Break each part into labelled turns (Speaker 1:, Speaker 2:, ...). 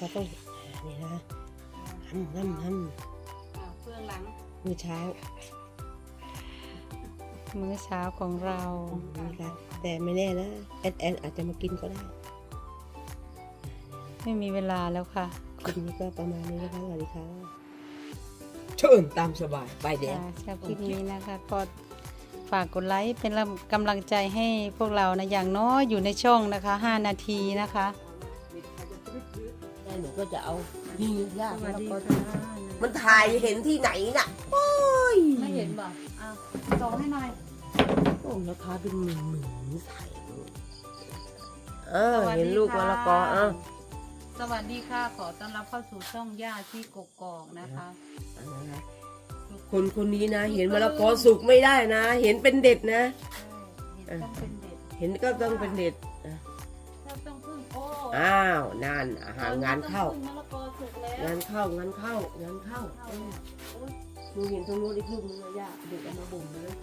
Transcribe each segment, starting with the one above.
Speaker 1: ก็ต้องนี่นะทำทำท
Speaker 2: อ่าเฟืองหลังำ
Speaker 1: มื้อเช้า
Speaker 3: มื้อเช้าของเรา
Speaker 1: นี่ค่ะแต่ไม่แน่นะแอนแอนอาจจะมากินก็ได้
Speaker 3: ไม่มีเวลาแล้วค่ะ
Speaker 1: คลิปนี้ก็ประมาณนี้นะคะสวัสดีค่ะเชิญตามสบายไปเดี๋ยว
Speaker 3: ค่ะชอบคลิปนี้นะคะก็ฝากกดไลค์เป็นกำลังใจให้พวกเรานะอย่างน้อยอยู่ในช่องนะคะ 5 นาทีนะคะ
Speaker 1: แต่หนูก็จะเอานี่ยาก
Speaker 2: สวัสดี
Speaker 1: แล้ว
Speaker 2: ค่ะ
Speaker 1: ก็มันถ่ายเห็นที่ไหนน่ะโอ้ย
Speaker 2: ไม่เห็นบ่อ้าวส่งให้หน่อย
Speaker 1: โอ้ราคาเป็นหมื่นหมื่นใส่เออ
Speaker 2: สวัสดี
Speaker 1: เห็นลูก
Speaker 2: ค่ะ
Speaker 1: มะละกอเอ้า
Speaker 2: สวัสดีค่ะ ขอต้อนรับเข้าสู่ช่องย่าที่กกอกนะคะ
Speaker 1: เอานะคะคนคนนี้นะ เห็นมะละกอสุกไม่ได้นะ เห็นเป็นเด็ดนะ
Speaker 2: เห็นต้องเป็นเด็ด
Speaker 1: เห็นก็ต้องเป็นเด็ด อ้
Speaker 2: อ้า
Speaker 1: วนั่นอาหารงานเข้า
Speaker 2: ต้องพึ่งมะละกอสุกแล้ว
Speaker 1: งานเข้างานเข้างานเข้า
Speaker 2: เข้า
Speaker 1: เออ
Speaker 2: โอ้ย
Speaker 1: หนูเห็นตรงโน้นอีกลูกนึงนะย่าเด็กเอามาบ่มเลย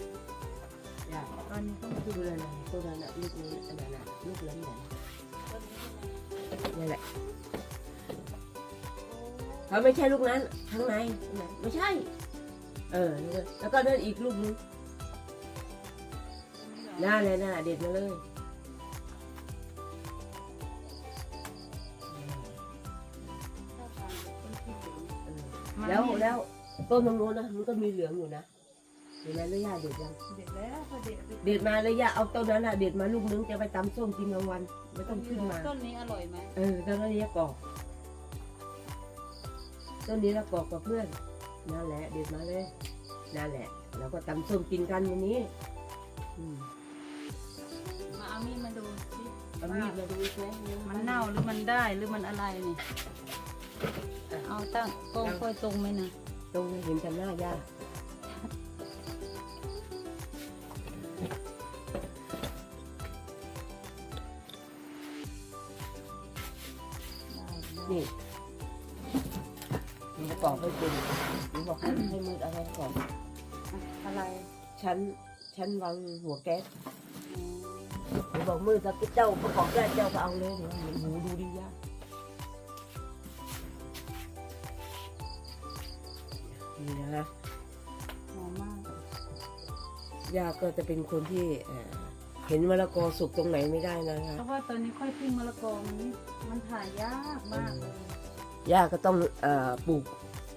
Speaker 1: ย่า
Speaker 2: ตอนนี้ต้อง
Speaker 1: ลูกเรือนไหนตัวนั้นน่ะลูกนี้อันนั้นน่ะลูกเรือนไหน
Speaker 2: ต้นนี้ใช่ไหม
Speaker 1: นี่แหละเขาไม่ใช่ลูกนั้นข้างในข้างในไม่ใช่ เออนี่เลยแล้วก็เดินอีกลูกนึง
Speaker 2: ต้นนี้เหรอ
Speaker 1: น่าเลยน่าเด็ดมาเลย แล้ว
Speaker 2: นี่
Speaker 1: แล้วต้นตรงโน้นนะมันก็มีเหลืองอยู่นะเห็นไหมแล้วย่าเด็ดยัง
Speaker 2: เด็ดแล้วพอเด็ด
Speaker 1: เด็ดมาแล้วย่าเอาต้นนั้นอะเด็ดมาลูกนึงจะไปตำส้มกินกลางวันไม่ต้องขึ้นมา
Speaker 2: ต้นนี้อร่อยไหม
Speaker 1: เออต้นนี้กรอกต้นนี้เรากรอกกับเพื่อนนั่นแหละ เด็ดมาเลยนั่นแหละแล้วก็ตำส้มกินกันวันนี้อืม
Speaker 2: มาเอามีดมาดูสิ
Speaker 1: เอามีดมาดูสิ
Speaker 2: มันเน่าหรือมันได้หรือมันอะไรนี่
Speaker 3: เอาตั้งโป้งค่อยตรงไหมนะ
Speaker 1: ตรงเห็นกันหน้าย่านี่หนูประกอบให้เป็นหนูบอกให้ให้มืออะไรก่อน
Speaker 2: อะไร
Speaker 1: ชั้นชั้นวางหัวแก๊สหนูบอกมือถ้าเจ้าประกอบได้เจ้าก็เอาเลยหนูหนูดูดีย่า นี่นะฮะ
Speaker 2: หอมมาก
Speaker 1: ย่าก็จะเป็นคนที่เอ่อเห็นมะละกอสุกตรงไหนไม่ได้นะคะ
Speaker 2: เพราะว่าตอนนี้ค่อยพึ่งมะละกอมันนี่มันถ่ายยากมากเลย
Speaker 1: ย่าก็ต้องเอ่อปลูก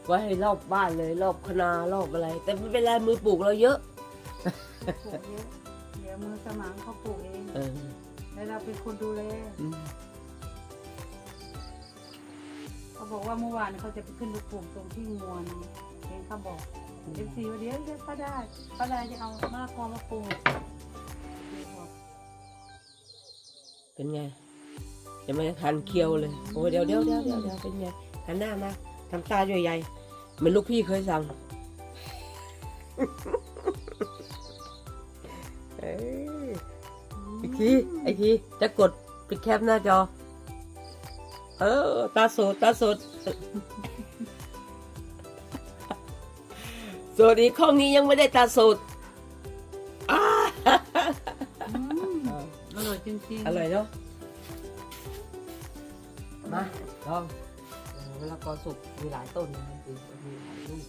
Speaker 1: ไว้ให้รอบบ้านเลยรอบคณารอบอะไร แต่ไม่เป็นไรมือปลูกเราเยอะ
Speaker 2: ปลูกเยอะเดี๋ยวมือสมางเขาปลูกเอง
Speaker 1: เออ
Speaker 2: แล้วเราเป็นคนดูแล
Speaker 1: อืม
Speaker 2: เขาบอกว่าเมื่อวานเขาจะไปขึ้นไปปลูกตรงที่งวน เห็นเขาบอกเอฟซีว่าเดี๋ยวเดี๋ยวป้าได้ป้าได้จะเอามะละกอมาปลูกเป็
Speaker 1: นไงจะไม่ทันเคี้ยวเลยโอ้เดี๋ยวเดี๋ยวเดี๋ยวเดี๋ยวเดี๋ยวเป็นไงหันหน้ามาทำตาใหญ่ๆเหมือนลูกพี่เคยสั่งเอ้ยอีกทีอีกทีจะกดปิดแคปหน้าจอ เออ ตาสดตาสด สวัสดีข้องนี้ยังไม่ได้ตาสดอ้า
Speaker 2: อืมอร่อยจริงๆ
Speaker 1: อร่อยเนาะมาลองเออมะละกอสุกมีหลายต้นนะจริงๆมีหลายลูก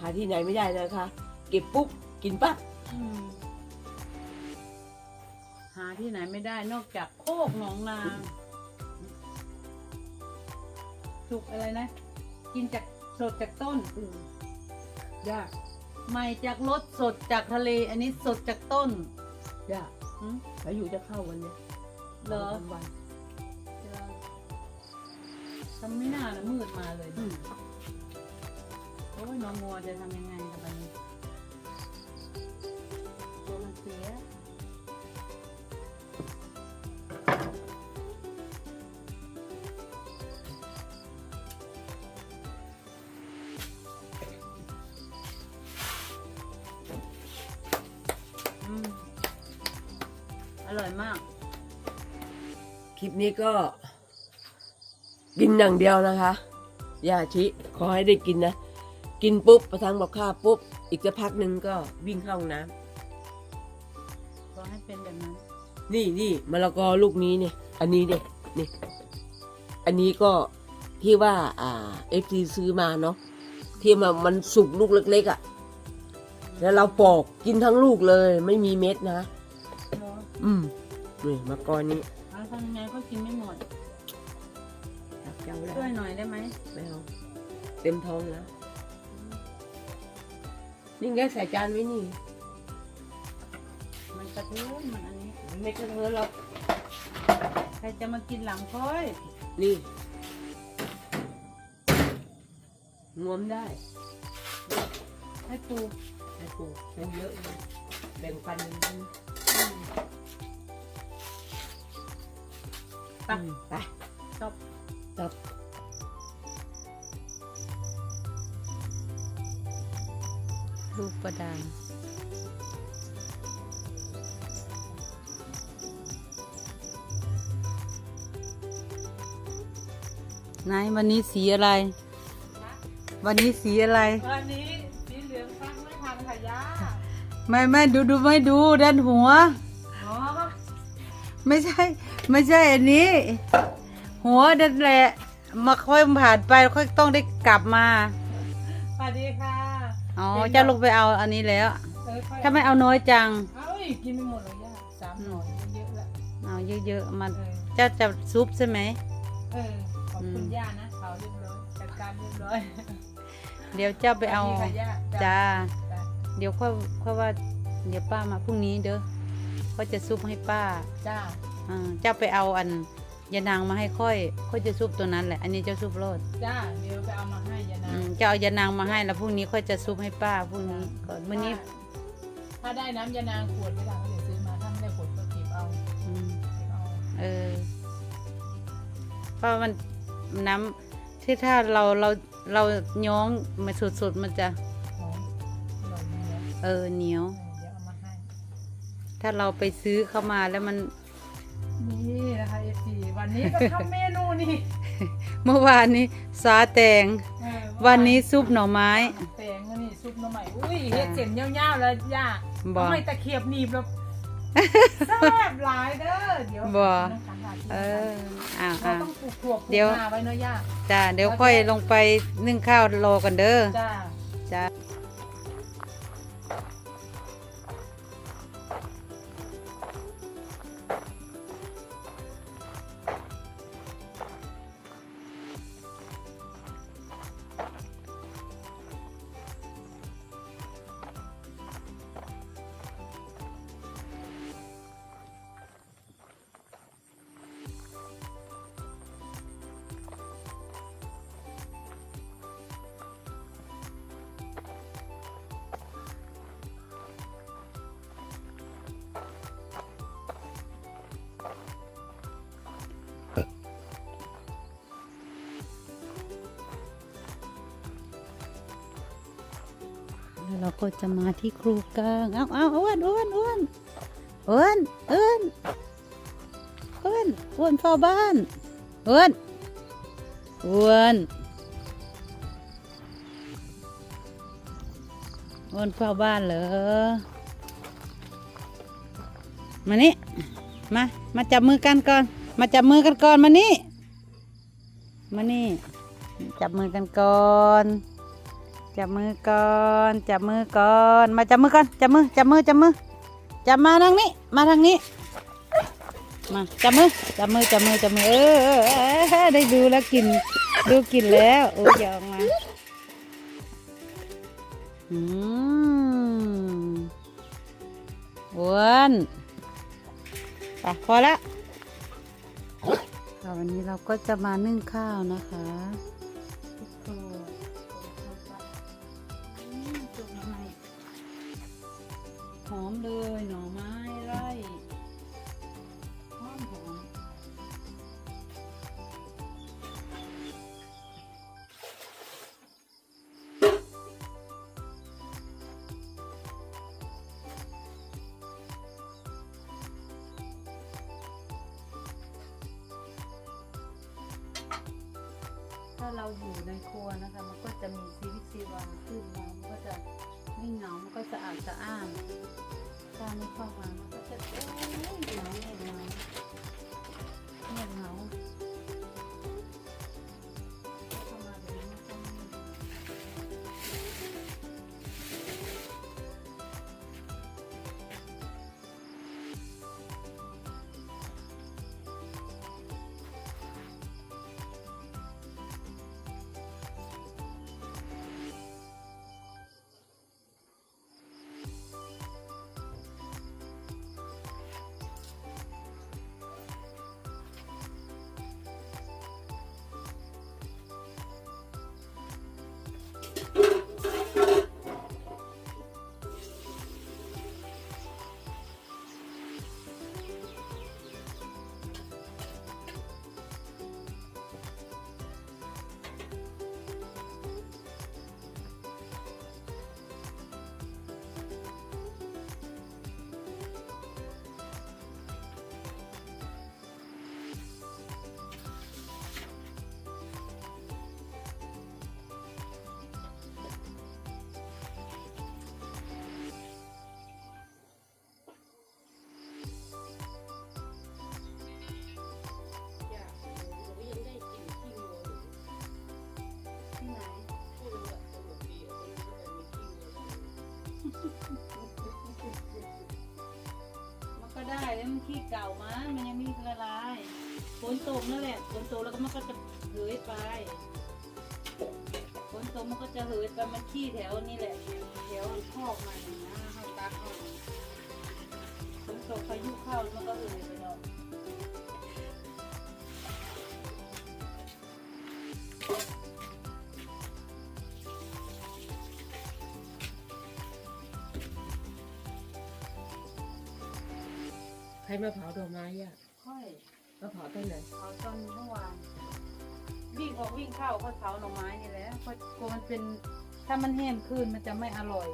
Speaker 1: หาที่ไหนไม่ได้นะคะ เก็บปุ๊บกินปั๊บ
Speaker 2: อืมหาที่ไหนไม่ได้นอกจากโคกหนองนา สุกอะไรนะ กินจากสดจากต้นอืมยากใหม่จากรสสดจากทะเล อันนี้สดจากต้น
Speaker 1: ย่า
Speaker 2: หืม
Speaker 1: แล้วอยู่จะเข้าวันเนี้ย
Speaker 2: เหรอ
Speaker 1: สงสามวัน
Speaker 2: ทำไม่น่านะมืดมาเลยโอ้ยน้องงัวจะทำยังไงกับมันนี้ตัวมันเสีย ร่อยมาก
Speaker 1: คลิปนี้ก็ กินอย่างเดียวนะคะย่าชิ ขอให้ได้กินนะ กินปุ๊บประทังบอกข้าวปุ๊บ อีกจะพักหนึ่งก็วิ่งเข้าห้องน้
Speaker 2: ขอให้เป็นแบบนั้นำ
Speaker 1: นี่นี่มะละกอลูกนี้เนี่ย อันนี้เนี่ยนี่ อันนี้ก็ที่ว่า อ่าเอฟซีซื้อมาเนาะที่มันมันสุกลูกเล็กๆอะ่ะ แล้วเราปอกกินทั้งลูกเลย ไม่มีเม็ดนะ
Speaker 3: เนาะ
Speaker 1: อืมนี่มะกอนี้
Speaker 3: เอาทำยังไงก็กินไม่หมด
Speaker 1: จับเจ้าแล้ว
Speaker 3: ช่วยหน่อยได้ไหม
Speaker 1: ไม่เอาเต็มท้องแล้วนี่ไงใส่จานไว้นี่
Speaker 3: มันกระเทือนมันอันนี้
Speaker 1: ไม่กระเทอะหรอก
Speaker 3: ใครจะมากินหลังค่อย
Speaker 1: นี่งวมได้
Speaker 3: ให้ปู
Speaker 1: ให้ปูปูเยอะเลยแบ่งปันกัน
Speaker 3: ไป
Speaker 1: อืมไป
Speaker 3: จบ
Speaker 1: จบ
Speaker 2: ลูกประดางไหนวันนี้สีอะไร วันนี้สีอะไร
Speaker 3: วันนี้สีเหลืองฟัง ไม่ทันค่ะย่า
Speaker 2: ไม่ไม่ดูดูไม่ดูด้านหัว
Speaker 3: อ๋อ
Speaker 2: ไม่ใช่ ไม่ใช่อันนี้ หัวนั่นแหละมาค่อยผ่านไปค่อยต้องได้กลับมา
Speaker 3: สวัสดีค่ะ
Speaker 2: อ๋อเจ้าลงไปเอาอันนี้แล้ว
Speaker 3: เออค่อย
Speaker 2: ถ้าไม่เอาน้อยจัง
Speaker 3: เอ้ยกินไม่หมดเลยย่าสามหน่อยเยอะแล้ว
Speaker 2: เอาเยอะๆมา
Speaker 3: เออ
Speaker 2: เจ้าจะซุปใช่ไหม
Speaker 3: เออขอบคุณย่านะเขาเรียบร้อยจัดการเรียบร้อย
Speaker 2: เดี๋ยวเจ้าไปเอา
Speaker 3: สวัสดีค่ะย่า
Speaker 2: จ้า
Speaker 3: จ้า
Speaker 2: เดี๋ยวค่อยค่อยว่า เดี๋ยวป้ามาพรุ่งนี้เด้อก็จะซุปให้ป้า
Speaker 3: จ้า
Speaker 2: อ่าเจ้าไปเอาอันยานางมาให้ค่อย ค่อยจะซุปตัวนั้นแหละ อันนี้เจ้าซุปโรด
Speaker 3: จ้าเดี๋ยวไปเอามาให้ยานา
Speaker 2: อืมเจ้าเอายานางมาให้แล้วพรุ่งนี้ค่อยจะซุปให้ป้าพรุ่งนี้ก่อนมื้อนี้
Speaker 3: ถ้าได้น้ำยานางขวดไม่ได้ก็เดี๋ยวซื้อมาถ้าไม่ได้ขวดก็เก็บเอา
Speaker 2: อืม
Speaker 3: เก็บเอา
Speaker 2: เออเพราะมันน้ำที่ถ้าเราเราเราย้องมาสุดๆมันจะ
Speaker 3: หอมอร่อย เนื้อ
Speaker 2: เออเหนียว
Speaker 3: เดี๋ยวเอามาให้
Speaker 2: ถ้าเราไปซื้อเข้ามาแล้วมัน
Speaker 3: นี่นะคะเอฟซีวันนี้ก็ทำเมนูนี่
Speaker 2: เมื่อวานนี้สาแตง
Speaker 3: เออ
Speaker 2: วันนี้ซุปหน่อไม้
Speaker 3: แตงก็นี่ซุปหน้ำใหม่อุ้ยเฮ็ดเส้นยาวๆแล้วย่า
Speaker 2: บ่
Speaker 3: ทำไมตะเขียบหนีบแล้วแซ่บหลายเด้อเดี๋ยว
Speaker 2: บ่
Speaker 3: น้ำตาลหลายที่
Speaker 2: เอออ้าว
Speaker 3: เรา
Speaker 2: อ้าว
Speaker 3: ต้องปลูกถั่วปลูก
Speaker 2: เดี๋ยว
Speaker 3: นาไว้เนาะย่า
Speaker 2: จ้าเดี๋ยวค่อยลงไปนึ่งข้าวรอกันเด้อ
Speaker 3: จ้า
Speaker 2: จ้า เราก็จะมาที่ครูกลางเอาเอาอ้วนอ้วนอ้วนอ้วนอ้วนอ้วนอ้วนเฝ้าบ้านอ้วนอ้วนอ้วนเฝ้าบ้านเหรอมานี่มามาจับมือกันก่อน มาจับมือกันก่อนมานี่มานี่จับมือกันก่อน จับมือก่อนจับมือก่อนมาจับมือก่อนจับมือจับมือจับมือจับมาทางนี้ มาทางนี้ มาจับมือจับมือจับมือจับมือเออได้ดูแล้วกิน ดูกินแล้วโอ้ยอยอกมาอืมวนไปพอแล้วค่ะวันนี้เราก็จะมานึ่งข้าวนะคะ หอมเลยหน่อไม้ไร่หอมหอมถ้าเราอยู่ในครัวนะคะ มันก็จะมีชีวิตชีวาขึ้นมา มันก็จะไม่เหงา มันก็สะอาดสะอ้านเพราะถ้าไม่เข้ามามันก็จะเอ้ยเหงาเงียบเหงาเงียบเหงา ขี้เก่ามามันยังไมีละลายฝนตกนั่นแหละฝนตกแล้วก็มันก็จะเหยไปฝนตกมันก็จะเหยไปมันขี้แถวนี่แหละแถวคอกมันนะให้ตักมันฝนตกพายุเข้ามันก็เหยไปเนาะ
Speaker 1: รมาเผาดอกไม้อะ
Speaker 2: ค่อย
Speaker 1: มาเผาตอนไหน
Speaker 2: เผาตอนเมื่อวานวิ่งออกวิ่งเข้าก็เผาหน่อไม้นี่แหละเพราะกลัวมันเป็นถ้ามันแห้งคืนมันจะไม่อร่อย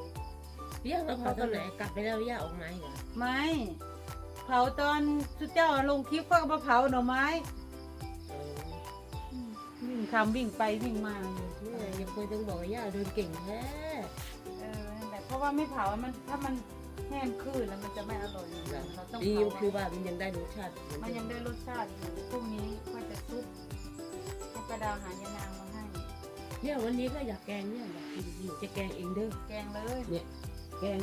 Speaker 1: ย่ามาเผาตอนไหนกลับไปแล้วย่าออกไม้เหรอ
Speaker 2: ไม่เผาตอนสุเจ้าลงคลิปก็มาเผาหน่อไม้
Speaker 1: เออ
Speaker 2: วิ่งทำวิ่งไปวิ่งมาอยู่
Speaker 1: นี่ไงยังควรต้องบอกว่าย่าเดินเก่งแท้
Speaker 2: เออนั่นแหละเพราะว่าไม่เผามันถ้ามัน แห้งคืนแล้วมันจะไม่อร่อยนะเราต้อง
Speaker 1: ดี
Speaker 2: เผา
Speaker 1: คือว่ามันยังได้รสชาติเหอ
Speaker 2: มัน
Speaker 1: เดิ
Speaker 2: ยังได้รสชาติอยู่พรุ่งนี้ก็จะซุปให้กระดาวหายานางมาให้
Speaker 1: เนี่ยวันนี้ก็อยากแกงเนี่ยอยากกินอยู่จะแกงเองเด้อ
Speaker 2: แกงเลย
Speaker 1: เนี่ยแกง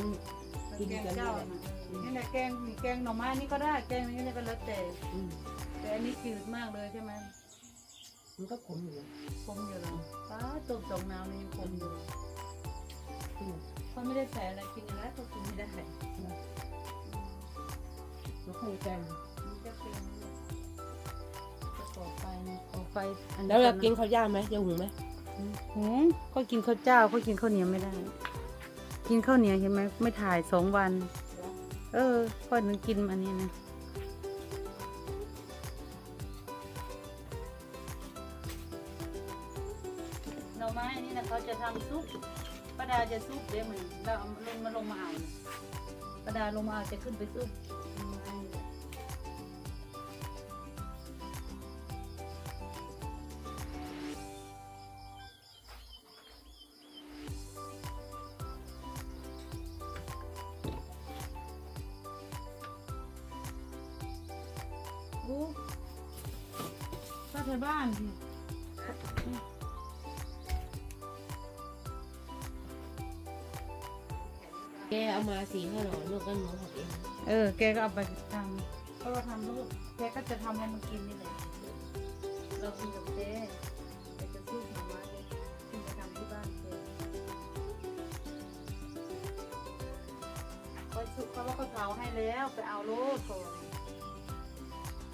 Speaker 1: กิน
Speaker 2: แกง
Speaker 1: กัน
Speaker 2: เจ้า
Speaker 1: นี่แหละ
Speaker 2: น่ะนี่แหละแกงแกงหน่อไม้นี่ก็ได้ แกงนี้ก็แล้วแต่
Speaker 1: อืม
Speaker 2: แต่อันนี้จืดมากเลยใช่ไหม
Speaker 1: มันก็ขมอยู่นะ
Speaker 2: คมอยู่แล้วป้าตบสองน้ำนี่ยังคมอยู่
Speaker 1: อืม
Speaker 2: เขาไม่ได้ใส่อะไรกินอยู่แล้วก็กินไม่ได้
Speaker 1: แล้วค่อยแกง
Speaker 2: มันจะเป็นจะก่อไฟก่อไฟอันนี้
Speaker 1: แล้วเรา
Speaker 2: ก่อ
Speaker 1: กินข้าวย่างไหมจะหุงไหม
Speaker 2: หืมก็กินข้าวเจ้าก็กินข้าวเหนียวไม่ได้ กินข้าวเหนียวเห็นไหมไม่ถ่ายสองวัน เออค่อยนึงกินอันนี้นะหน่อไม้อันนี้นะเขาจะทำซุป ป้าดาจะซุปเดี๋ยวเหมือนเราเอาลงมาลงมาเอาป้าดาลงมาเอาจะขึ้นไปซุปอู้ถ้าเธอบ้านพี่
Speaker 1: เอามาสีข้าวหนอนลูกก็หนูหักเอง
Speaker 2: เออ แกก็เอาไปทำเพราะเราทำลูกแกก็จะทำให้มันกินนี่แหละเรากินกับเจ๊แกจะซื้อหน่อไม้ขึ้นไปทำที่บ้านแกคอยสุกเขาว่าเขาเผาให้แล้วไปเอาโลดก่อน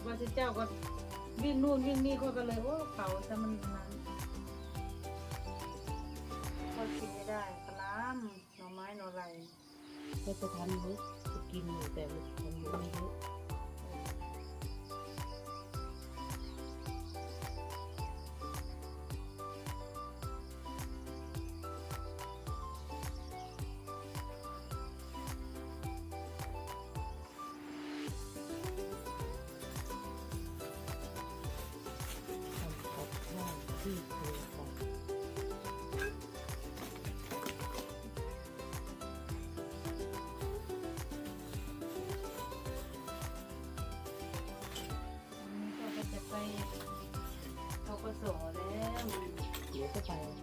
Speaker 2: วันที่เจ้าก็วิ่งนู่นวิ่งนี่ก็เลยว่าเผาแต่มันนั้น ก็
Speaker 1: จะทำเยอะ ไป